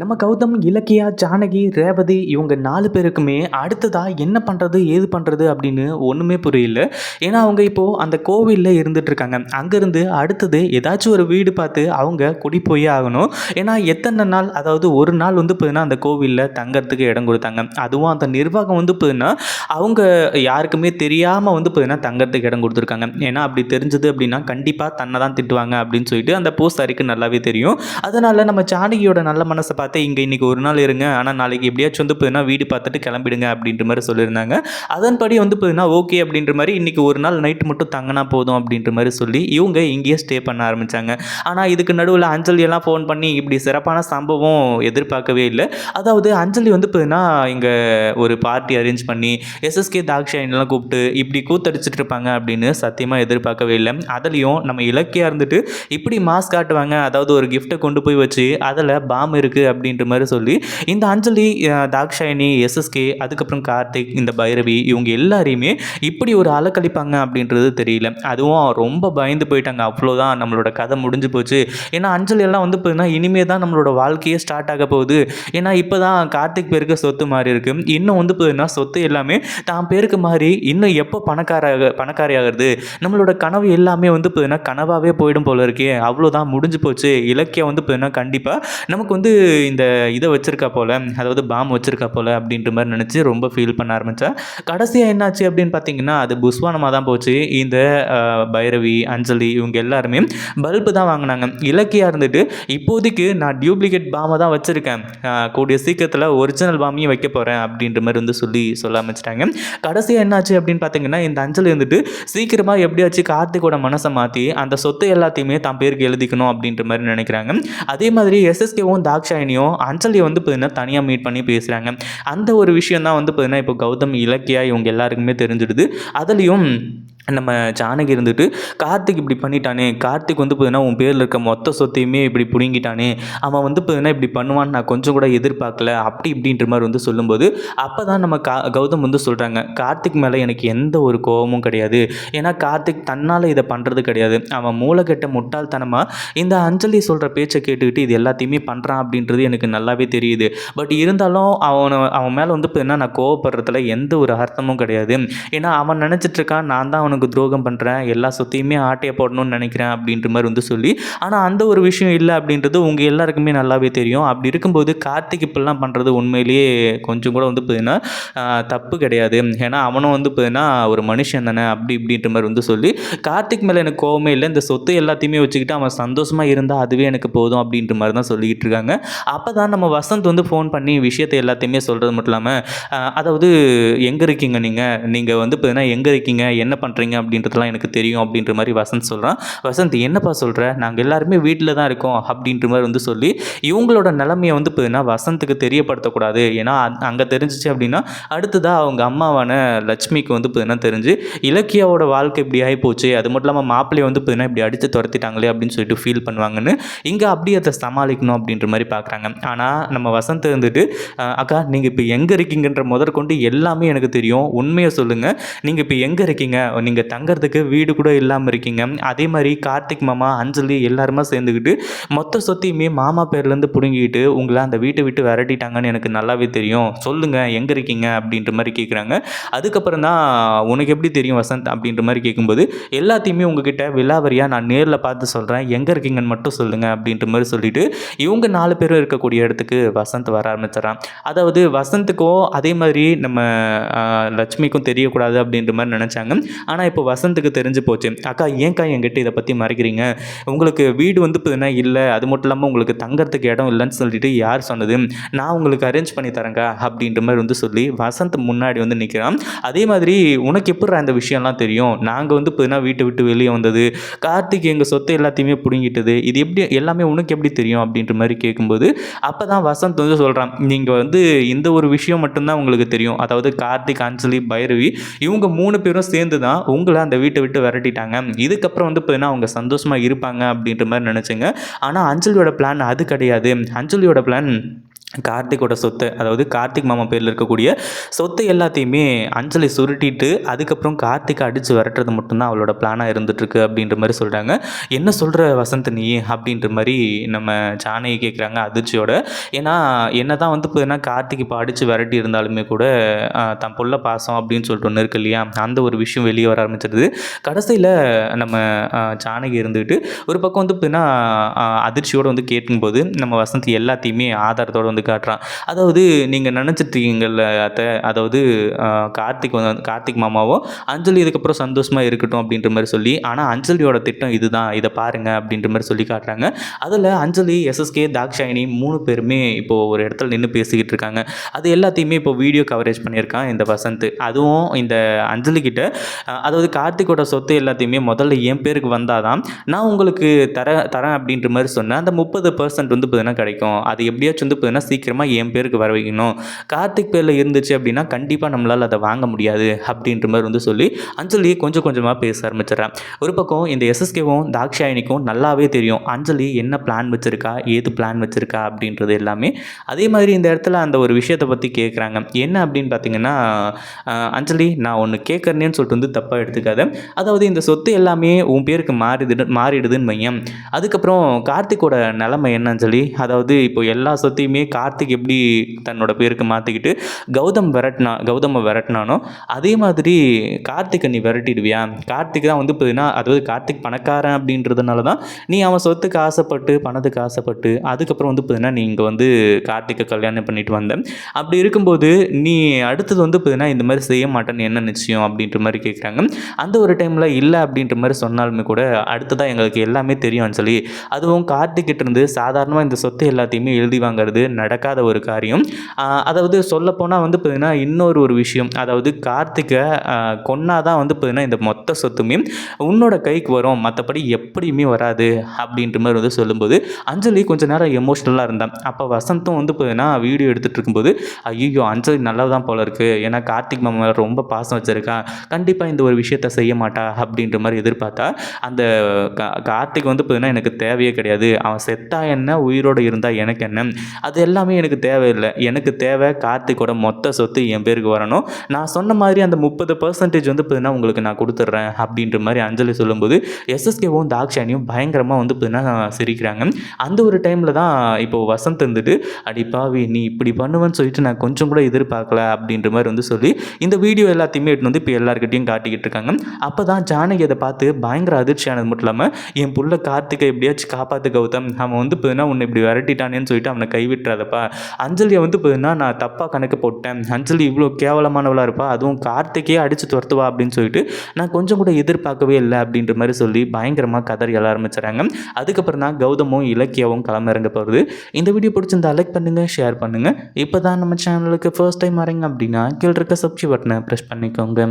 நம்ம கௌதம் இலக்கியா ஜானகி ரேவதி இவங்க நாலு பேருக்குமே அடுத்ததாக என்ன பண்ணுறது ஏது பண்ணுறது அப்படின்னு ஒன்றுமே புரியல. ஏன்னா அவங்க இப்போது அந்த கோவிலில் இருந்துட்டு இருக்காங்க அங்கேருந்து அடுத்தது ஏதாச்சும் ஒரு வீடு பார்த்து அவங்க குடி போயே ஆகணும். ஏன்னா எத்தனை நாள் அதாவது ஒரு நாள் வந்து போதுன்னா அந்த கோவிலில் தங்கிறதுக்கு இடம் கொடுத்தாங்க. அதுவும் அந்த நிர்வாகம் வந்து போதுன்னா அவங்க யாருக்குமே தெரியாமல் வந்து போதுன்னா தங்கிறதுக்கு இடம் கொடுத்துருக்காங்க. ஏன்னா அப்படி தெரிஞ்சது அப்படின்னா கண்டிப்பாக தன்னை தான் திட்டுவாங்க அப்படின்னு சொல்லிட்டு அந்த பூசாரிக்கு நல்லாவே தெரியும். அதனால் நம்ம ஜானகியோட நல்ல மனசை பார்த்து இங்கே இன்றைக்கி ஒரு நாள் இருங்க. ஆனால் நாளைக்கு எப்படியாச்சும் வந்து பார்த்தீங்கன்னா வீடு பார்த்துட்டு கிளம்பிடுங்க அப்படின்ற மாதிரி சொல்லியிருந்தாங்க. அதன்படி வந்து பார்த்தீங்கன்னா ஓகே அப்படின்ற மாதிரி இன்றைக்கி ஒரு நாள் நைட்டு மட்டும் தங்கினா போதும் அப்படின்ற மாதிரி சொல்லி இவங்க இங்கேயே ஸ்டே பண்ண ஆரம்பித்தாங்க ஆனால் இதுக்கு நடுவில் அஞ்சலி எல்லாம் ஃபோன் பண்ணி இப்படி சிறப்பான சம்பவம் எதிர்பார்க்கவே இல்லை. அதாவது அஞ்சலி வந்து பார்த்தீங்கன்னா இங்கே ஒரு பார்ட்டி அரேஞ்ச் பண்ணி எஸ்எஸ்கே தாக்ஷாயின்லாம் கூப்பிட்டு இப்படி கூத்தடிச்சிட்டு இருப்பாங்க அப்படின்னு சத்தியமாக எதிர்பார்க்கவே இல்லை. அதுலேயும் நம்ம இலக்கியாக இருந்துட்டு இப்படி மாஸ்க் காட்டுவாங்க. அதாவது ஒரு கிஃப்ட்டை கொண்டு போய் வச்சு அதில் பாம் இருக்குது அப்படின்ற மாதிரி சொல்லி இந்த அஞ்சலி தாக்ஷாயினி எஸ்எஸ்கே அதுக்கப்புறம் கார்த்திக் இந்த பைரவி இவங்க எல்லாரையுமே இப்படி ஒரு அலக்கழிப்பாங்க அப்படின்றது தெரியல. அதுவும் ரொம்ப பயந்து போயிட்டாங்க. அவ்வளோதான் நம்மளோட கதை முடிஞ்சு போச்சு. ஏன்னா அஞ்சலி எல்லாம் வந்து பார்த்தீங்கன்னா இனிமே தான் நம்மளோட வாழ்க்கையே ஸ்டார்ட் ஆக போகுது. ஏன்னா இப்போ தான் கார்த்திக் பேருக்கு சொத்து மாறி இருக்கு. இன்னும் வந்து பார்த்தீங்கன்னா சொத்து எல்லாமே தான் பேருக்கு மாறி இன்னும் எப்போ பணக்கார பணக்காரி ஆகிறது நம்மளோட கனவு எல்லாமே வந்து பார்த்தீங்கன்னா கனவாகவே போயிடும் போல இருக்கே. அவ்வளோதான் முடிஞ்சு போச்சு. இலக்கியம் வந்து பார்த்தீங்கன்னா கண்டிப்பாக நமக்கு வந்து இந்த இதை வச்சிருக்கா போல அதாவது பாம் வச்சிருக்கா போல அப்படின்ற மாதிரி நினச்சி ரொம்ப ஃபீல் பண்ண ஆரம்பித்தா கடைசியாக என்னாச்சு அப்படின்னு பார்த்தீங்கன்னா அது புஸ்வானமாக தான் போச்சு. இந்த பைரவி அஞ்சலி இவங்க எல்லாருமே பல்பு தான் வாங்கினாங்க. இலக்கியாக இருந்துட்டு இப்போதைக்கு நான் டியூப்ளிகேட் பாமை தான் வச்சுருக்கேன். கூடிய சீக்கிரத்தில் ஒரிஜினல் பாமையும் வைக்க போகிறேன் அப்படின்ற மாதிரி வந்து சொல்லி சொல்ல ஆரம்பிச்சிட்டாங்க. கடைசியாக என்னாச்சு அப்படின்னு பார்த்தீங்கன்னா இந்த அஞ்சலி வந்துட்டு சீக்கிரமாக எப்படியாச்சு கார்த்திகோட மனசை மாற்றி அந்த சொத்து எல்லாத்தையுமே தான் பேருக்கு எழுதிக்கணும் அப்படின்ற மாதிரி நினைக்கிறாங்க. அதே மாதிரி எஸ்எஸ்கேவும் தாக்ஷாயினியும் அஞ்சலியை வந்து பார்த்தீங்கன்னா தனியாக மீட் பண்ணி பேசுகிறாங்க அந்த ஒரு விஷயம் தான் வந்து பார்த்தீங்கன்னா இப்போ கௌதம் இலக்கியா இவங்க எல்லாருக்குமே தெரிஞ்சிடுது. அதுலேயும் நம்ம ஜானகி இருந்துட்டு கார்த்திக் இப்படி பண்ணிட்டானே கார்த்திக் வந்து பார்த்தீங்கன்னா உன் பேரில் இருக்க மொத்த சொத்தையுமே இப்படி பிடுங்கிட்டானே அவன் வந்து பார்த்தீங்கன்னா இப்படி பண்ணுவான்னு நான் கொஞ்சம் கூட எதிர்பார்க்கல அப்படி இப்படின்ற மாதிரி வந்து சொல்லும்போது அப்போ தான் நம்ம கா கௌதம் வந்து சொல்கிறாங்க கார்த்திக் மேலே எனக்கு எந்த ஒரு கோபமும் கிடையாது. ஏன்னா கார்த்திக் தன்னால் இதை பண்ணுறது கிடையாது. அவன் மூளைக்கட்ட முட்டாள்தனமாக இந்த அஞ்சலி சொல்கிற பேச்சை கேட்டுக்கிட்டு இது எல்லாத்தையுமே பண்ணுறான் அப்படின்றது எனக்கு நல்லாவே தெரியுது. பட் இருந்தாலும் அவனை அவன் மேலே வந்து பார்த்தீங்கன்னா நான் கோவப்படுறதுல எந்த ஒரு அர்த்தமும் கிடையாது. ஏன்னா அவன் நினச்சிட்ருக்கான் நான் தான் அவனுக்கு துரோகம் பண்ணுறேன் எல்லா சொத்தையுமே ஆட்டையை போடணும்னு நினைக்கிறேன் அப்படின்ற மாதிரி வந்து சொல்லி ஆனால் அந்த ஒரு விஷயம் இல்லை அப்படின்றது உங்கள் எல்லாருக்குமே நல்லாவே தெரியும். அப்படி இருக்கும்போது கார்த்திக் இப்படிலாம் பண்ணுறது உண்மையிலேயே கொஞ்சம் கூட வந்து பார்த்தீங்கன்னா தப்பு கிடையாது. ஏன்னா அவனும் வந்து பார்த்தீங்கன்னா ஒரு மனுஷன் தானே அப்படி இப்படின்ற மாதிரி வந்து சொல்லி கார்த்திக் மேலே எனக்கு கோவமே இல்லை. இந்த சொத்து எல்லாத்தையுமே வச்சுக்கிட்டு அவன் சந்தோஷமாக இருந்தால் அதுவே எனக்கு போதும் அப்படின்ற மாதிரி தான் சொல்லிக்கிட்டு இருக்காங்க. அப்போ தான் நம்ம வசந்த் வந்து ஃபோன் பண்ணி விஷயத்தை எல்லாத்தையுமே சொல்கிறது மட்டும் இல்லாமல் அதாவது எங்கே இருக்கீங்க நீங்கள் நீங்கள் வந்து பார்த்தீங்கன்னா எங்கே இருக்கீங்க? என்ன பண்ணுறீங்க அப்படின்றதெல்லாம் எனக்கு தெரியும் அப்படின்ற மாதிரி வசந்த் சொல்கிறான் வசந்த் என்னப்பா சொல்கிற நாங்கள் எல்லாருமே வீட்டில் தான் இருக்கோம் அப்படின்ற மாதிரி வந்து சொல்லி இவங்களோட நிலைமையை வந்து பார்த்தீங்கன்னா வசந்துக்கு தெரியப்படுத்தக்கூடாது. ஏன்னா அங்கே தெரிஞ்சிச்சு அப்படின்னா அடுத்ததாக அவங்க அம்மாவான லட்சுமிக்கு வந்து பார்த்தீங்கன்னா தெரிஞ்சு இலக்கியாவோட வாழ்க்கை இப்படி ஆகி போச்சு அது மட்டும் இல்லாமல் மாப்பிள்ளையை வந்து பார்த்தீங்கன்னா இப்படி அடித்து துரத்திட்டாங்களே அப்படின்னு சொல்லிட்டு ஃபீல் பண்ணுவாங்கன்னு இங்கே அப்படியே அதை சமாளிக்கணும் அப்படின்ற மாதிரி பார்க்குறாங்க ஆனால் நம்ம வசந்த் இருந்துட்டு அக்கா நீங்கள் இப்போ எங்கே இருக்கீங்கன்ற முதற்கொண்டு எல்லாமே எனக்கு தெரியும். உண்மையை சொல்லுங்கள் நீங்கள் இப்போ எங்கே இருக்கீங்க? நீங்கள் தங்கறதுக்கு வீடு கூட இல்லாமல் இருக்கீங்க. அதே மாதிரி கார்த்திக் மாமா அஞ்சலி எல்லாருமே சேர்ந்துக்கிட்டு மொத்த சொத்தையுமே மாமா பேர்லேருந்து பிடுங்கிட்டு உங்களை அந்த வீட்டை விட்டு விரட்டிட்டாங்கன்னு எனக்கு நல்லாவே தெரியும். சொல்லுங்கள் எங்கே இருக்கீங்க? அப்படின்ற மாதிரி கேட்குறாங்க அதுக்கப்புறம் தான் உனக்கு எப்படி தெரியும் வசந்த்? அப்படின்ற மாதிரி கேட்கும்போது எல்லாத்தையுமே உங்ககிட்ட விலாவரியாக நான் நேரில் பார்த்து சொல்கிறேன் எங்கே இருக்கீங்கன்னு மட்டும் சொல்லுங்கள் அப்படின்ற மாதிரி சொல்லிட்டு இவங்க நாலு பேரும் இருக்கக்கூடிய இடத்துக்கு வசந்த் வர ஆரம்பிச்சிடறான். அதாவது வசந்துக்கும் அதே மாதிரி நம்ம லட்சுமிக்கும் தெரியக்கூடாது அப்படின்ற மாதிரி நினச்சாங்க. ஆனால் இப்போ வசந்துக்கு தெரிஞ்சு போச்சு. அக்கா ஏன்க்கா என்கிட்ட இதை பற்றி மறைக்கிறீங்க? உங்களுக்கு வீடு வந்து பார்த்தீங்கன்னா இல்லை. அது மட்டும் இல்லாமல் உங்களுக்கு தங்கறதுக்கு இடம் இல்லைன்னு சொல்லிட்டு யார் சொன்னது? நான் உங்களுக்கு அரேஞ்ச் பண்ணி தரேங்க்கா அப்படின்ற மாதிரி வந்து சொல்லி வசந்த் முன்னாடி வந்து நிற்கிறான் அதே மாதிரி உனக்கு எப்படி அந்த விஷயம்லாம் தெரியும்? நாங்கள் வந்து பார்த்தீங்கன்னா வீட்டை விட்டு வெளியே வந்தது. கார்த்திக் எங்கள் சொத்தை எல்லாத்தையுமே பிடுங்கிட்டது. இது எப்படி எல்லாமே உனக்கு எப்படி தெரியும் அப்படின்ற மாதிரி கேட்கும்போது அப்போ தான் வசந்த் வந்து சொல்கிறான் நீங்கள் வந்து இந்த ஒரு விஷயம் மட்டும்தான் உங்களுக்கு தெரியும். அதாவது கார்த்திக் அஞ்சலி பைரவி இவங்க மூணு பேரும் சேர்ந்து தான் உங்களை அந்த வீட்டை விட்டு விரட்டிட்டாங்க. இதுக்கப்புறம் வந்து பார்த்தீங்கன்னா அவங்க சந்தோஷமாக இருப்பாங்க அப்படின்ற மாதிரி நினச்சிங்க. ஆனால் அஞ்சலியோட பிளான் அது கிடையாது. அஞ்சலியோட பிளான் கார்த்திக்கோட சொத்தை அதாவது கார்த்திக் மாமா பேரில் இருக்கக்கூடிய சொத்து எல்லாத்தையுமே அஞ்சலி சுருட்டிட்டு அதுக்கப்புறம் கார்த்திகை அடித்து விரட்டுறது மட்டும்தான் அவளோட பிளானாக இருந்துகிட்ருக்கு அப்படின்ற மாதிரி சொல்கிறாங்க என்ன சொல்கிற வசந்த் நீ அப்படின்ற மாதிரி நம்ம ஜானகி கேட்குறாங்க அதிர்ச்சியோட. ஏன்னா என்ன தான் வந்து பார்த்தீங்கன்னா கார்த்திக் இப்போ அடித்து விரட்டி இருந்தாலுமே கூட தன் பொல்ல பாசம் அப்படின்னு சொல்லிட்டு ஒன்று இருக்கு இல்லையா? அந்த ஒரு விஷயம் வெளியே வர ஆரம்பிச்சிடுது கடைசியில் நம்ம ஜானகி இருந்துக்கிட்டு ஒரு பக்கம் வந்து பார்த்தீங்கன்னா அதிர்ச்சியோடு வந்து கேட்கும்போது நம்ம வசந்த் எல்லாத்தையுமே ஆதாரத்தோடு வந்து காட்டுறான். அதாவது நீங்கள் நினச்சிட்ருக்கீங்கல்ல அத்தை? அதாவது கார்த்திக் வந்து கார்த்திக் மாமாவோ? அஞ்சலி இதுக்கப்புறம் சந்தோஷமாக இருக்கட்டும் அப்படின்ற மாதிரி சொல்லி ஆனால் அஞ்சலியோட திட்டம் இதுதான். இதை பாருங்க அப்படின்ற மாதிரி சொல்லி காட்டுறாங்க. அதில் அஞ்சலி எஸ்எஸ்கே தாக்ஷாயினி மூணு பேருமே இப்போது ஒரு இடத்துல நின்று பேசிக்கிட்டு இருக்காங்க. அது எல்லாத்தையுமே இப்போ வீடியோ கவரேஜ் பண்ணியிருக்கான் இந்த வசந்த். அதுவும் இந்த அஞ்சலி கிட்ட அதாவது கார்த்திக்கோட சொத்து எல்லாத்தையுமே முதல்ல என் பேருக்கு வந்தாதான் நான் உங்களுக்கு தர தரேன் அப்படின்ற மாதிரி சொன்னேன். அந்த முப்பது பர்சன்ட் வந்து பார்த்தீங்கன்னா கிடைக்கும். அது எப்படியாச்சும் வந்து பார்த்தீங்கன்னா சீக்கிரமாக என் பேருக்கு வர வைக்கணும். கார்த்திக் பேரில் இருந்துச்சு அப்படின்னா கண்டிப்பாக நம்மளால் அதை வாங்க முடியாது அப்படின்ற மாதிரி வந்து சொல்லி அஞ்சலி கொஞ்சம் கொஞ்சமாக பேச ஆரம்பிச்சிடறேன். ஒரு பக்கம் இந்த எஸ்எஸ்கேவும் தாக்ஷாயினிக்கும் நல்லாவே தெரியும். அஞ்சலி என்ன பிளான் வச்சுருக்கா? ஏது பிளான் வச்சுருக்கா? அப்படின்றது எல்லாமே அதே மாதிரி இந்த இடத்துல அந்த ஒரு விஷயத்தை பற்றி கேட்குறாங்க என்ன அப்படின்னு பார்த்தீங்கன்னா அஞ்சலி நான் ஒன்று கேட்குறேன்னு சொல்லிட்டு வந்து தப்பாக எடுத்துக்காத. அதாவது இந்த சொத்து எல்லாமே உன் பேருக்கு மாறிடு மாறிடுதுன்னு மையம் அதுக்கப்புறம் கார்த்திக்கோட நிலைமை என்ன அஞ்சலி? அதாவது இப்போ எல்லா சொத்தையுமே கார்த்திக் எப்படி தன்னோட பேருக்கு மாற்றிக்கிட்டு கௌதம் விரட்டினா கௌதமை விரட்டினானோ அதே மாதிரி கார்த்திகை நீ விரட்டிடுவியா? கார்த்திக் தான் வந்து பார்த்தீங்கன்னா அதாவது கார்த்திக் பணக்காரன் அப்படின்றதுனால தான் நீ அவன் சொத்துக்கு ஆசைப்பட்டு பணத்துக்கு ஆசைப்பட்டு அதுக்கப்புறம் வந்து பார்த்தீங்கன்னா நீ இங்கே வந்து கார்த்திகை கல்யாணம் பண்ணிட்டு வந்தேன் அப்படி இருக்கும்போது நீ அடுத்தது வந்து பார்த்தீங்கன்னா இந்த மாதிரி செய்ய மாட்டேன்னு என்ன நிச்சயம் அப்படின்ற மாதிரி கேட்குறாங்க அந்த ஒரு டைமில் இல்லை அப்படின்ற மாதிரி சொன்னாலுமே கூட அடுத்ததாக எங்களுக்கு எல்லாமே தெரியும் சொல்லி அதுவும் கார்த்திக்கிட்ட இருந்து சாதாரணமாக இந்த சொத்து எல்லாத்தையுமே எழுதி வாங்குறது நடக்காத ஒரு காரியம். அதாவது சொல்லப்போனால் வந்து பார்த்தீங்கன்னா இன்னொரு ஒரு விஷயம். அதாவது கார்த்திகை கொன்னாதான் வந்து பார்த்தீங்கன்னா இந்த மொத்த சொத்துமே உன்னோட கைக்கு வரும். மற்றபடி எப்படியுமே வராது அப்படின்ற மாதிரி வந்து சொல்லும்போது அஞ்சலி கொஞ்சம் நேரம் எமோஷ்னலாக இருந்தான். அப்போ வசந்தும் வந்து பார்த்தீங்கன்னா வீடியோ எடுத்துகிட்டு இருக்கும்போது ஐயோ அஞ்சலி நல்லா தான் போல இருக்குது ஏன்னா கார்த்திக் மாமா ரொம்ப பாசம் வச்சுருக்கா கண்டிப்பாக இந்த ஒரு விஷயத்த செய்ய மாட்டா அப்படின்ற மாதிரி எதிர்பார்த்தா அந்த கா கார்த்திக் வந்து பார்த்தீங்கன்னா எனக்கு தேவையே கிடையாது. அவன் செத்தா என்ன? உயிரோடு இருந்தால் எனக்கு என்ன? அது எல்லாம் எல்லாமே எனக்கு தேவையில்லை. எனக்கு தேவை கார்த்திக்கோட மொத்த சொத்து என் பேருக்கு வரணும். நான் சொன்ன மாதிரி அந்த முப்பது பர்சன்டேஜ் வந்து பார்த்தீங்கன்னா உங்களுக்கு நான் கொடுத்துட்றேன் அப்படின்ற மாதிரி அஞ்சலி சொல்லும்போது எஸ்எஸ்கேவும் தாக்ஷானியும் பயங்கரமாக வந்து பார்த்தீங்கன்னா சிரிக்கிறாங்க. அந்த ஒரு டைமில் தான் இப்போ வசந்த் இருந்துட்டு அடி பாவி நீ இப்படி பண்ணுவேன்னு சொல்லிட்டு நான் கொஞ்சம் கூட எதிர்பார்க்கல அப்படின்ற மாதிரி வந்து சொல்லி இந்த வீடியோ எல்லாத்தையுமே எடுத்து வந்து இப்போ எல்லாருக்கிட்டையும் காட்டிக்கிட்டு இருக்காங்க. அப்போ தான் ஜானகி அதை பார்த்து பயங்கர அதிர்ச்சியானது மட்டும் இல்லாமல் என் புள்ள கார்த்திகை எப்படியாச்சும் காப்பாற்று கௌதம். அவன் வந்து பார்த்தீங்கன்னா உன்னை இப்படி விரட்டிட்டானேன்னு சொல்லிட்டு அவனை கைவிட்டுறாதப்பா அஞ்சலியை வந்து பார்த்தீங்கன்னா நான் தப்பாக கணக்கு போட்டேன். அஞ்சலி இவ்வளோ கேவலமானவளாக இருப்பா. அதுவும் கார்த்திகே அடித்து துரத்துவா அப்படின்னு சொல்லிட்டு நான் கொஞ்சம் கூட எதிர்பார்க்கவே இல்லை அப்படின்ற மாதிரி சொல்லி பயங்கரமாக கதறி எழ ஆரம்பிச்சுறாங்க அதுக்கப்புறம் தான் கௌதமும் இலக்கியாவும் களமிறங்க போகிறது இந்த வீடியோ பிடிச்சிருந்தா லைக் பண்ணுங்கள் ஷேர் பண்ணுங்கள் இப்போ தான் நம்ம சேனலுக்கு ஃபர்ஸ்ட் டைம் வரீங்க அப்படின்னா கீழே இருக்க சப்ஸ்கிரைப் பட்டனை ப்ரெஸ் பண்ணிக்கோங்க.